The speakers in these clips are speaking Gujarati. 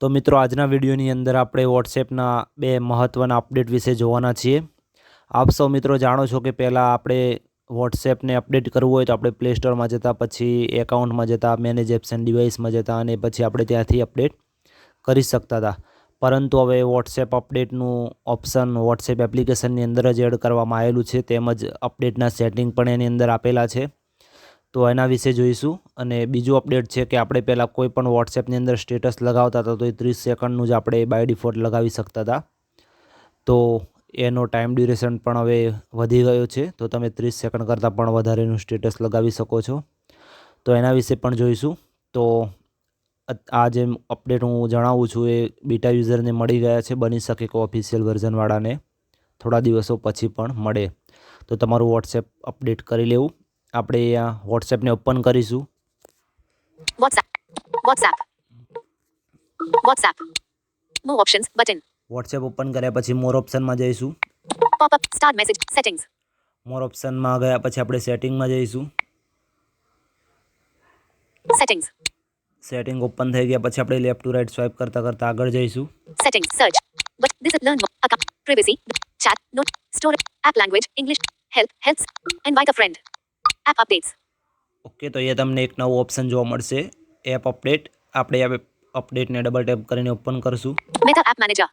તો મિત્રો, આજના વિડીયોની અંદર આપણે વોટ્સએપના બે મહત્ત્વના અપડેટ વિશે જોવાના છીએ. આપ સૌ મિત્રો જાણો છો કે પહેલાં આપણે વોટ્સએપને અપડેટ કરવું હોય તો આપણે પ્લે સ્ટોરમાં જતાં, પછી એકાઉન્ટમાં જતાં મેનેજ એપ્સ એન્ડ ડિવાઇસમાં જતાં અને પછી આપણે ત્યાંથી અપડેટ કરી શકતા હતા. પરંતુ હવે વોટ્સએપ અપડેટનું ઓપ્શન, વોટ્સએપ એપ્લિકેશનની અંદર જ એડ કરવામાં આવેલું છે. તેમજ અપડેટના સેટિંગ પણ એની અંદર આપેલા છે. તો એના વિશે જોઈશું. અને બીજું અપડેટ છે કે આપણે પહેલાં કોઈ પણ વોટ્સએપની અંદર સ્ટેટસ લગાવતા હતા તો એ ત્રીસ સેકન્ડનું જ આપણે બાય ડિફોલ્ટ લગાવી શકતા હતા. તો એનો ટાઈમ ડ્યુરેશન પણ હવે વધી ગયો છે. તો તમે ત્રીસ સેકન્ડ કરતાં પણ વધારેનું સ્ટેટસ લગાવી શકો છો. તો એના વિશે પણ જોઈશું. તો આ જે અપડેટ હું જણાવું છું એ બીટા યુઝરને મળી ગયા છે. બની શકે કે ઓફિશિયલ વર્ઝનવાળાને થોડા દિવસો પછી પણ મળે. તો તમારું વોટ્સએપ અપડેટ કરી લેવું. આપણે અહીંયા વોટ્સએપને ઓપન કરીશું WhatsApp. WhatsApp. WhatsApp. More options button. WhatsApp open કર્યા પછી મોર ઓપ્શનમાં જઈશું Pop up. Start message. Settings. મોર ઓપ્શનમાં ગયા પછી આપણે સેટિંગમાં જઈશું Settings. સેટિંગ ઓપન થઈ ગયા પછી આપણે લેફ્ટ ટુ રાઈટ સ્વાઇપ કરતાં કરતાં આગળ જઈશું Settings. Search. But this is learn more. Account. Privacy. Chat. Note. Store. App language. English. Help. Helps. Invite a friend. App updates. Okay તો એ તમને એક નવું ઓપ્શન જોવા મળશે એપ અપડેટ આપણે આ અપડેટને ડબલ ટેપ કરીને ઓપન કરશું Meta App Manager.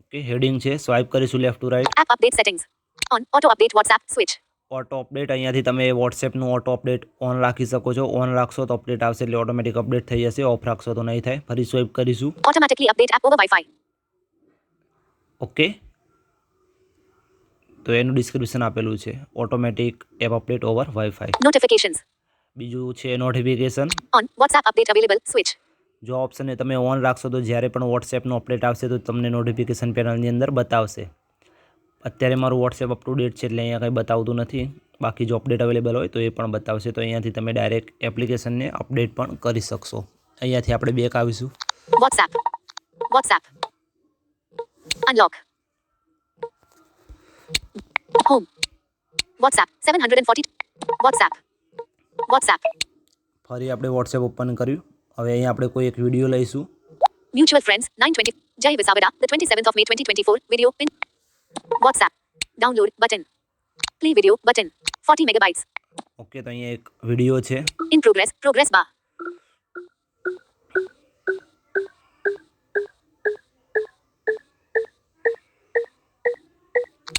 Okay heading છે સ્વાઇપ કરીશું left to right App update settings. On. Auto update WhatsApp. Switch. Auto update અહીંયાથી તમે વોટ્સએપનું ઓટો અપડેટ ઓન રાખી શકો છો ઓન રાખશો તો અપડેટ આવશે એટલે ઓટોમેટિક અપડેટ થઈ જશે ઓફ રાખશો તો નહીં થાય ફરી સ્વાઇપ કરીશું Automatically update app over Wi-Fi. Okay તો એનું ડિસ્ક્રિપ્શન આપેલું છે. Automatic app update over Wi-Fi notifications બીજું છે notification on WhatsApp update available switch જો ઓપ્શનને તમે ઓન રાખશો તો જ્યારે પણ વોટ્સએપનું અપડેટ આવશે તો તમને નોટિફિકેશન પેનલની અંદર બતાવશે. અત્યારે મારું વોટ્સએપ અપ ટુ ડેટ છે એટલે અહીંયા કંઈ બતાવતું નથી. બાકી જો અપડેટ અવેલેબલ હોય તો એ પણ બતાવશે. તો અહીંયાથી તમે ડાયરેક્ટ એપ્લિકેશનને અપડેટ પણ કરી શકશો. અહીંયાથી આપણે બેક આવીશું. WhatsApp. WhatsApp. Unlock. WhatsApp seven hundred and forty WhatsApp WhatsApp ફરી આપણે વોટ્સએપ ઓપન કર્યું હવે અહીં આપણે કોઈ એક વિડીયો લઈશું mutual friends nine twenty Jay Visavada the twenty seventh of May twenty twenty four video pin WhatsApp download button play video button forty megabytes okay તો અહીંયા એક વિડીયો છે ઇન પ્રોગ્રેસ પ્રોગ્રેસ બા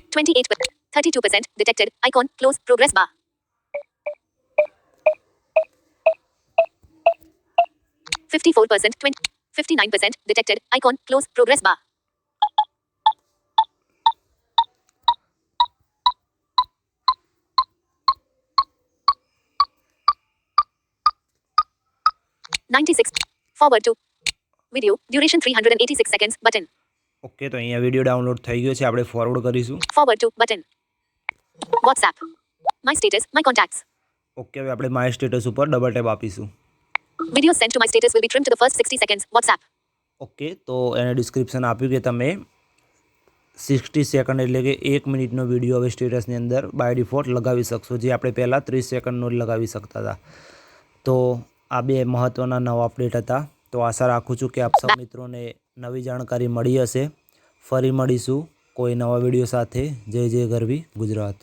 twenty eight 32% detected. Icon, close, progress bar. Fifty-four percent, twenty, fifty-nine percent. Detected. Icon. Close. Progress bar. Ninety-six. Forward to video. Duration 386 seconds. Button okay તો અહીંયા વિડિયો ડાઉનલોડ થઈ ગયો છે. આપણે ફોરવર્ડ કરીશું. Forward to WhatsApp. My status, my contacts. ઓકે હવે આપણે માય સ્ટેટસ ઉપર ડબલ ટેપ આપીશું. Video send to my status will be trim to the first 60 seconds WhatsApp. Okay તો એને ડિસ્ક્રિપ્શન આપ્યું કે તમે સિક્સટી સેકન્ડ એટલે કે એક મિનિટનો વીડિયો હવે સ્ટેટસની અંદર બાય ડિફોલ્ટ લગાવી શકશો જે આપણે પહેલાં ત્રીસ સેકન્ડનો જ લગાવી શકતા હતા. તો આ બે મહત્ત્વના નવા અપડેટ હતા. તો આશા રાખું છું કે આપ સૌ મિત્રોને નવી જાણકારી મળી હશે. ફરી મળીશું. કોઈ નવા વીડિયો સાથે. જય જય ગરવી ગુજરાત.